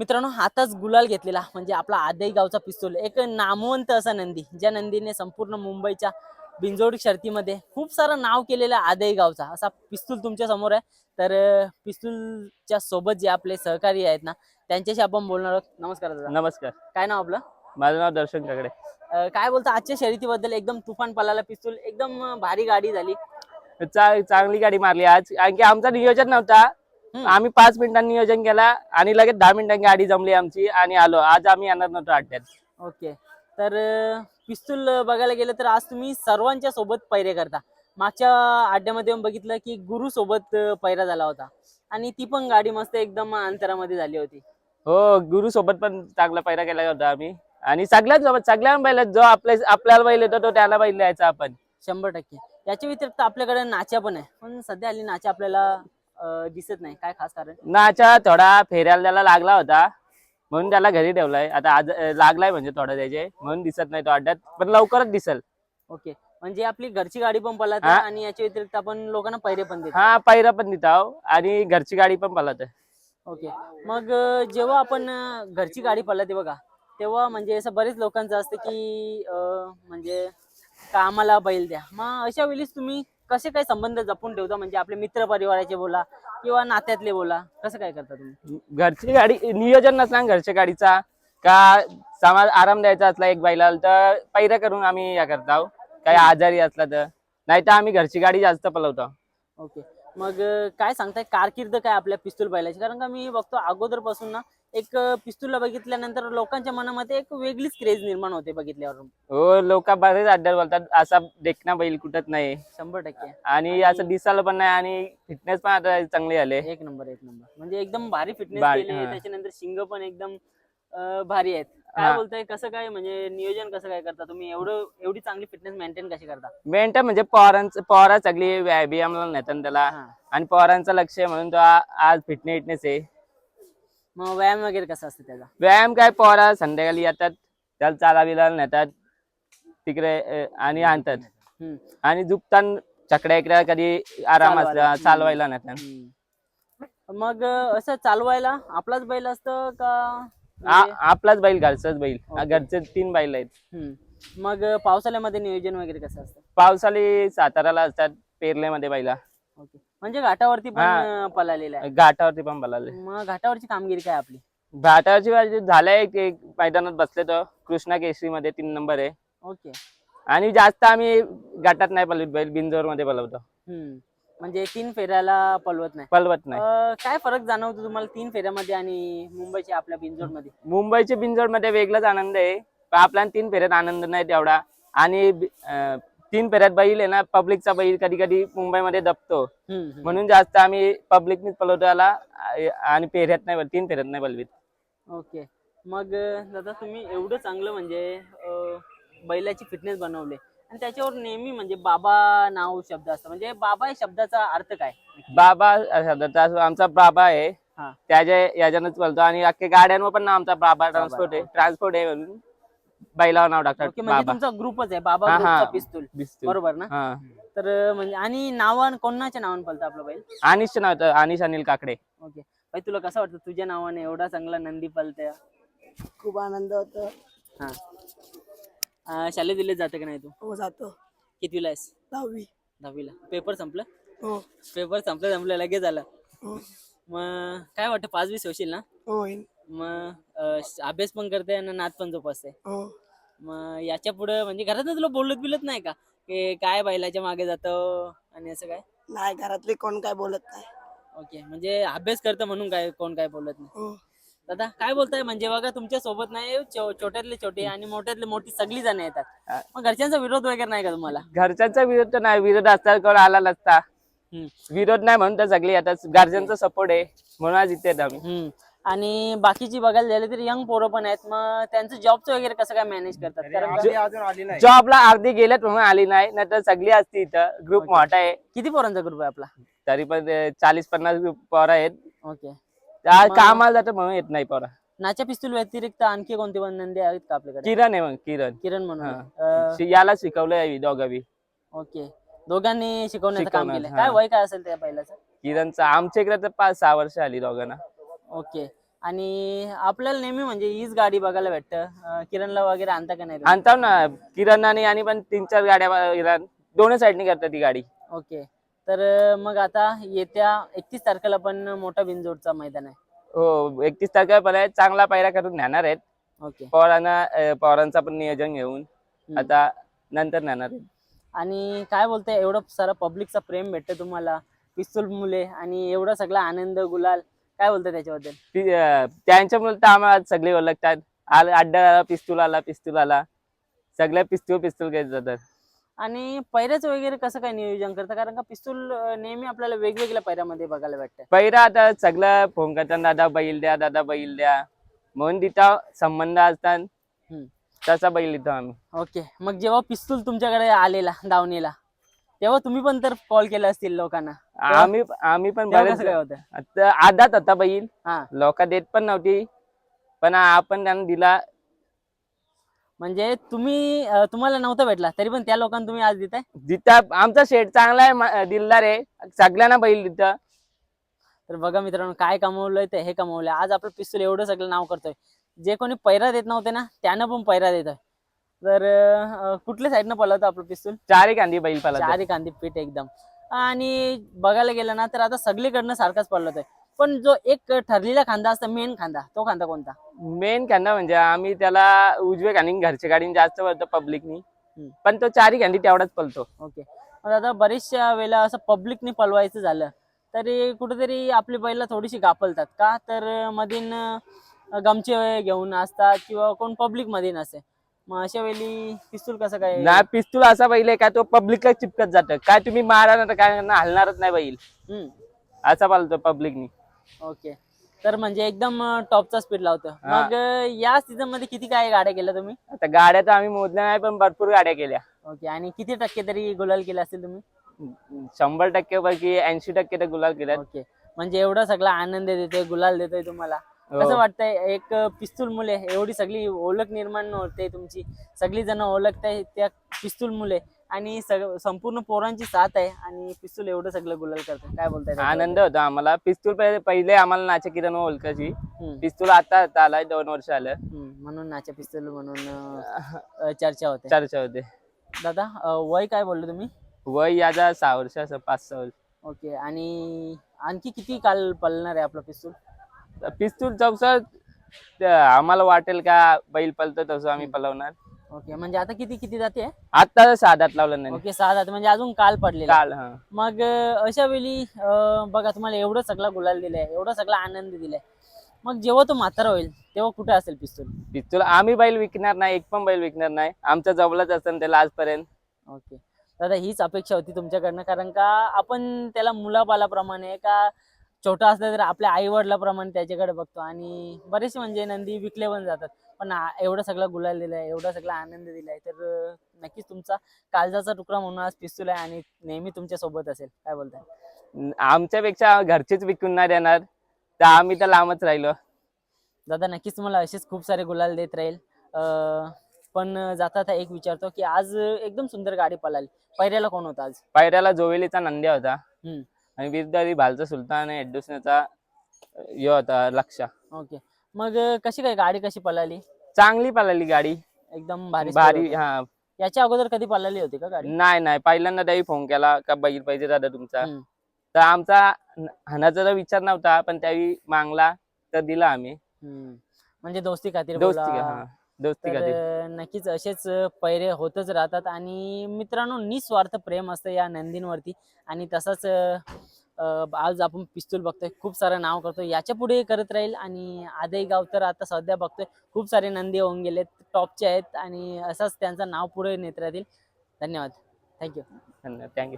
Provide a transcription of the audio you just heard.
मित्रांनो आताच गुलाल घेतलेला म्हणजे आपला आदई गावचा पिस्तूल. एक नामवंत असा नंदी ज्या नंदीने संपूर्ण मुंबईच्या बिंजोड शर्तीमध्ये खूप सारं नाव केलेलं आदई गावचा. असा पिस्तूल तुमच्यासमोर आहे. तर पिस्तूलच्या सोबत जे आपले सहकारी आहेत ना त्यांच्याशी आपण बोलणार आहोत. नमस्कार दादा. नमस्कार. काय नाव आपलं? माझं नाव दर्शन काकडे. अं, काय बोलता? आजच्या शर्यतीबद्दल एकदम तुफान पलाला पिस्तूल. एकदम भारी गाडी झाली. चा- चांगली गाडी मारली आज. आणखी आमचा नियोजन नव्हता. आम्ही पाच मिनिटांनी नियोजन केला आणि लगेच दहा मिनिटांनी गाडी जमली आमची आणि आलो. आज आम्ही येणार नव्हतो अड्ड्यात ओके. तर पिस्तूल बघायला गेलं तर आज तुम्ही सर्वांच्या सोबत पैरे करता. मागच्या अड्ड्यामध्ये येऊन बघितलं की गुरु सोबत पैरा झाला होता. आणि ती पण गाडी मस्त एकदम अंतरामध्ये झाली होती. हो गुरु सोबत पण चांगला पैरा केला होता आम्ही. आणि सगळ्याच सोबत सगळ्या बैल जो आपल्या आपल्याला बैल येतो तो त्याला बैल द्यायचा आपण. शंभर टक्के. याच्या व्यतिरिक्त आपल्याकडे नाच्या पण आहे. पण सध्या हल्ली नाच्या आपल्याला दिसत नाही. काय खास कारण? नाचा थोडा फेऱ्याला त्याला लागला होता. म्हणून त्याला घरी ठेवलाय. आता आज लागलाय म्हणजे थोडा त्याचे. म्हणून दिसत नाही तो अड्ड्यात. पण लवकरच दिसल. ओके. म्हणजे आपली घरची गाडी पण पळत हा. आणि याच्या व्यतिरिक्त आपण लोकांना पैरे पण देतो. हा पैरा पण देतो आणि घरची गाडी पण पळत ओके. मग अं, जेव्हा आपण अं, घरची गाडी पळते बघा तेव्हा म्हणजे असं बरेच लोकांचं असतं की अं, म्हणजे का आम्हाला बैल द्या. मग अशा वेळेस तुम्ही कसे काय संबंध जपून ठेवता? म्हणजे आपले मित्र परिवाराचे बोला किंवा नात्यातले बोला. कसं काय करता तुम्ही? घरची गाडी नियोजन नसला घरच्या गाडीचा. का समाज आराम द्यायचा असला एक बैलाला तर पैरा करून आम्ही या करतो काही आजारी असला तर. नाही तर आम्ही घरची गाडी जास्त पलवतो. ओके. मग काय सांगताय? कारकीर्द काय आपल्या पिस्तूल बैलाची? कारण का मी बघतो अगोदरपासून ना एक अं, पिस्तूलला बघितल्यानंतर लोकांच्या मनामध्ये एक वेगळीच क्रेज निर्माण होते बघितल्यावर हो लोक बरेच अड्ड्यात बोलतात असा देखना बैल कुठत नाही. शंभर टक्के. आणि असं दिसायला पण नाही आणि फिटनेस पण आता चांगली झाले एक नंबर एक नंबर. म्हणजे एकदम भारी फिटनेस भारी, केली हा. त्याच्यानंतर शिंग पण एकदम अं, भारी आहेत. काय. बोलताय? कसं काय म्हणजे नियोजन कसं काय करता तुम्ही? एवढं एवढी चांगली फिटनेस मेंटेन कशी करता? मेंटेन म्हणजे पोरांचं पोरा सगळी व्यायामला नेतात त्याला. हा. आणि पोरांचं लक्ष आहे म्हणून तो आ- आज फिटनेस फिटनेस आहे. मग व्यायाम वगैरे कसा असतं त्याचा? व्यायाम काय? पोरा संध्याकाळी येतात त्याला चालाविला नेतात तिकडे अ, आणि आणतात. हम्म, आणि झुकतान चकड्या इकड्या कधी आराम चालवायला. असला चालवायला नेतात. हम्म. मग अं, असं चालवायला आपलाच बैल असतं का आ- म्हणजे- आपलाच बैल घरचाच बैल. घरचे तीन बैल आहेत. हम्म. मग पावसाळ्यामध्ये नियोजन वगैरे कसं असतं? पावसाळी साताराला असतात पेरलेमध्ये बैला. ओके. म्हणजे घाटावरती पण हा. अं, पळालेलं आहे. घाटावरती पण बलाले मग घाटावरची कामगिरी काय आपली? घाटावरची बाजू झालंय ते मैदानात बसले तो. कृष्णा केसरी मध्ये तीन नंबर आहे. ओके. आणि जास्त आम्ही घाटात नाही पलवत बैल बिंजोरमध्ये पलवतो हम्म. म्हणजे तीन फेऱ्याला पळवत नाही. पलवत नाही. अं, काय फरक जाणवतो तुम्हाला तीन फेऱ्यामध्ये आणि मुंबईच्या आपल्या बिंजोडमध्ये मुंबईचे बिंजोडमध्ये वेगळाच आनंद आहे. पण आपल्याला तीन फेऱ्यात आनंद नाही तेवढा. आणि बि- अं, तीन फेऱ्यात बैल आहे ना पब्लिकचा बैल कधी कधी मुंबईमध्ये दबतो. म्हणून जास्त आम्ही पब्लिकनीच पलवतो याला आ- आणि फेऱ्यात नाही बल- तीन फेऱ्यात नाही बलवीत ओके. मग अं, दादा तुम्ही एवढं चांगलं म्हणजे अं, बैलाची फिटनेस बनवले आणि त्याच्यावर नेहमी म्हणजे बाबा नाव शब्द असतं. म्हणजे बाबा या शब्दाचा अर्थ काय? बाबा शब्दाचा आमचा बाबा आहे. हा. त्याच्या याच्यानंच बोलतो. आणि अख्खे गाड्यांवर पण नाव आमचा बाबा ट्रान्सपोर्ट आहे. ट्रान्सपोर्ट आहे म्हणून बैलावर नाव टाकतात ओके म्हणजे बाबा. तुमचा ग्रुपच आहे. बाबा हा, ग्रुपचा. पिस्तूल. बरोबर ना? हा. तर म्हणजे आणि नावान कोणाच्या नावाने पळतं आपलं बैल अनिश नाव होतं अनिश अनिल काकडे. ओके. भाई तुला कसं वाटतं तुझ्या नावाने एवढा चांगला नंदी पळतय खूप आनंद होतो. हा. अं, शालेय दिल्लीत जाते का नाही तू? हो जातो. कितवीला आहेस? दहावी. दहावीला. पेपर संपलं? हो. पेपर संपलं संपलं लगेच आलं. हो. मग काय वाटतं पाच वीस होशील ना? हो होईन. मग अं, अभ्यास पण करते आणि नात पण जोपासते. हो. मग याच्यापुढे म्हणजे घरात तुला बोलत बिलत नाही का? की काय बैलाच्या मागे जातो आणि असं काय? नाही घरातले कोण काय बोलत नाही. ओके. म्हणजे अभ्यास करतं म्हणून काय कोण काय बोलत नाही? हो. दादा काय बोलताय? म्हणजे बघा तुमच्यासोबत नाही छो- छोट्यातले छोटे आणि मोठ्यातले मोठी सगळी जण येतात. मग घरच्यांचा विरोध वगैरे नाही का तुम्हाला? घरच्यांचा विरोध तर नाही. विरोध असता कोण आला नसता. हम्म. विरोध नाही म्हणून तर सगळी आता घरच्यांचा सपोर्ट आहे. म्हणून आज इथे आहेत आम्ही. हम्म. आणि बाकीची बघायला झालं तर यंग पोरं पण आहेत. मग त्यांचं जॉबचं वगैरे कसं काय मॅनेज करतात? कारण जॉबला अर्धी गेल्यात म्हणून आली नाही. नाहीतर सगळी असती इथं. ग्रुप. मोठा आहे. किती पोरांचा ग्रुप आहे आपला? तरी पण चाळीस पन्नास पोरं आहेत. ओके त्या कामाला जातं म्हणून येत नाही पोरा. नाच्या पिस्तूल व्यतिरिक्त आणखी कोणते पण नंदी आहेत का आपल्याकडे? किरण आहे मग किरण. किरण म्हणून. शि- याला शिकवलंय दोघावी ओके. दोघांनी शिकवण्याचं काम केलं काय हा. वय काय असेल त्या पहिल्याचं? किरणचं आमच्या इकडे तर पाच सहा वर्ष आली दोघांना. ओके. आणि आपल्याला नेहमी म्हणजे हीच गाडी बघायला भेटतं. अं, किरणला वगैरे आणता का नाही? आणताव ना. किरण आणि आणि पण तीन चार गाड्या इराण दोन्ही साईडनी करतात ती गाडी. ओके. तर मग आता येत्या एकतीस तारखेला पण मोठा बिनजोडचा मैदान आहे. हो एकतीस तारखेपर्यंत चांगला पायरा करून नेणार आहेत. ओके. पवारांना पवारांचा पण नियोजन घेऊन. आता नंतर नेणार आहेत. आणि काय बोलताय एवढं सारं पब्लिकचा प्रेम भेटतं तुम्हाला? पिस्तूल मुले आणि एवढा सगळा आनंद गुलाल काय बोलताय त्याच्याबद्दल? ती, अं, त्यांच्यामुळे तर आम्हाला सगळे ओळखतात. आला अड्डा आला पिस्तूल आला पिस्तूल आला. सगळ्या पिस्तूल पिस्तूल घेत जातात. आणि पैऱ्याचं वगैरे कसं काय नियोजन करतं? कारण का पिस्तूल नेहमी आपल्याला वेगवेगळ्या पैऱ्यामध्ये बघायला भेटतं पहिला आता सगळं फोन करतात दादा बैल द्या दादा बैल द्या. म्हणून तिथं संबंध असतात. तसा बैल देतो आम्ही. ओके. मग जेव्हा पिस्तूल तुमच्याकडे आलेला दावणीला तेव्हा तुम्ही पण तर कॉल केला असतील लोकांना? आम्ही आम्ही पण बरेच होतं? आता आदात होता बैल. हा. लोक देत पण नव्हती. पण आपण त्यांना दिला म्हणजे तुम्ही अं, तुम्हाला नव्हता भेटला तरी पण त्या लोकांना तुम्ही आज देताय? जिथं आमचा शेट चांगला आहे मा- दिलदार आहे सगळ्यांना बैल देतं. तर बघा मित्रांनो काय कमवलंय ते हे कमवलंय. आज आपलं पिस्तूल एवढं सगळं नाव करतोय. जे कोणी पैरा देत नव्हते ना त्यांना पण पैरा देतोय. तर अं, कुठल्या साईडनं पळवतं आपलं पिस्तूल? चारही कांदी बैल पाला चारी कांदी पीठ एकदम. आणि बघायला गेलं ना तर आता सगळीकडनं सारखाच पडलतोय पण जो एक ठरलेला खांदा असतो मेन खांदा तो खांदा कोणता? मेन कांदा म्हणजे आम्ही त्याला उजवे कांदी घरच्या गाडीने जास्त पळतो पब्लिकनी. पण तो चारही कांदी तेवढाच पळतो ओके मग आता बरेचशा वेळेला असं पब्लिकने पळवायचं झालं तरी कुठेतरी आपली बैला थोडीशी गापलतात का? तर मधीन गमचे घेऊन असतात किंवा कोण पब्लिकमध्ये नसते मग अशा वेळी पिस्तूल कसं काय? ना पिस्तूल असा बैल आहे का तो पब्लिकला चिपकत जातं. काय तुम्ही मारा ना तर काय हलणारच नाही बैल. असा पालतो पब्लिकनी ओके. तर म्हणजे एकदम टॉपचा स्पीड लावतो. हा. मग या सीझनमध्ये किती काय गाड्या केल्या तुम्ही? आता गाड्या तर आम्ही मोजल्या नाही पण भरपूर गाड्या केल्या. ओके. आणि किती टक्के तरी गुलाल केले असतील तुम्ही? शंभर टक्के पैकी ऐंशी टक्के तर गुलाल केल्यात. ओके. म्हणजे एवढा सगळा आनंद देतोय गुलाल देतोय तुम्हाला. हो. कसं वाटतंय एक पिस्तूल मुले एवढी सगळी ओळख निर्माण होते तुमची. सगळी जण ओळखताय त्या पिस्तूल मुले. आणि सग- संपूर्ण पोरांची साथ आहे आणि पिस्तूल एवढं सगळं गुलाल करतोय काय बोलताय? आनंद होता आम्हाला. पिस्तूल पहिले पहिले आम्हाला नाचे किरण ओळखायची हम्म, पिस्तूल आता आता आलाय दोन वर्ष आलं. हम्म. म्हणून नाच्या पिस्तूल म्हणून अं, अं, चर्चा होते. चर्चा होते. दादा अं, वय काय बोलले तुम्ही? वय याचा सहा वर्ष असं पाच सहा वर्ष. ओके आणि आणखी किती काल पळणार आहे आपलं पिस्तूल? पिस्तूल चौसर आम्हाला वाटेल का बैल पलतो तसं आम्ही पलवणार ओके म्हणजे आता किती किती जाते आता साधात लावलं नाही. ओके सहा जाते म्हणजे अजून काल पडलेला काल हा. मग अशा वेळी बघा तुम्हाला एवढं सगळा गुलाल दिलाय एवढा सगळा आनंद दिलाय. मग जेव्हा तो म्हातारा होईल तेव्हा कुठे असेल पिस्तूल? पिस्तूल आम्ही बैल विकणार नाही एक पण बैल विकणार नाही. आमच्या जवळच असतं त्याला आजपर्यंत ओके. दादा हीच अपेक्षा होती तुमच्याकडनं कारण का आपण त्याला मुलाबालाप्रमाणे का छोटा असला तर आपल्या आई वडिलाप्रमाणे त्याच्याकडे बघतो. आणि बरेचसे म्हणजे नंदी विकले पण जातात. पण एवढा सगळा गुलाल दिलाय एवढा सगळा आनंद दिलाय. तर नक्कीच तुमचा काळजाचा तुकडा म्हणून आज पिस्तूल आहे आणि नेहमी तुमच्यासोबत असेल. काय बोलताय? आमच्यापेक्षा घरचेच विकून नाही देणार. तर आम्ही तर लांबच राहिलो. दादा नक्कीच तुम्हाला असेच खूप सारे गुलाल देत राहील. अं, पण जाता एक विचारतो की आज एकदम सुंदर गाडी पळाली. पहिऱ्याला कोण होता आज? पायऱ्याला जोवेलीचा नंद्या होता. आणि विरदारी भालचा सुलतान आणि एड्डुसण्याचा यो होता लक्षा. ओके. मग कशी काय गाडी कशी पळाली? चांगली पळाली गाडी. एकदम भारी भारी. हा. याच्या अगोदर कधी पळाली होती का गाडी? नाही नाही. पहिल्यांदा त्याही फोन केला का बैल पाहिजे दादा तुमचा. तर आमचा हाणाचा तर विचार नव्हता पण त्यावेळी मागला तर दिला आम्ही. म्हणजे दोस्ती खातीर दोस्ती तर नक्कीच असेच पैरे होतच राहतात आणि मित्रांनो निस्वार्थ प्रेम असतं या नंदींवरती आणि तसंच अं, आज आपण पिस्तूल बघतोय खूप सारं नाव करतोय याच्यापुढे करत राहील आणि आदई गाव तर आता सध्या बघतोय खूप सारे नंदी होऊन गेलेत टॉपचे आहेत आणि असंच त्यांचं नाव पुढे नेत राहतील. धन्यवाद. थँक्यू. धन्यवाद. थँक्यू.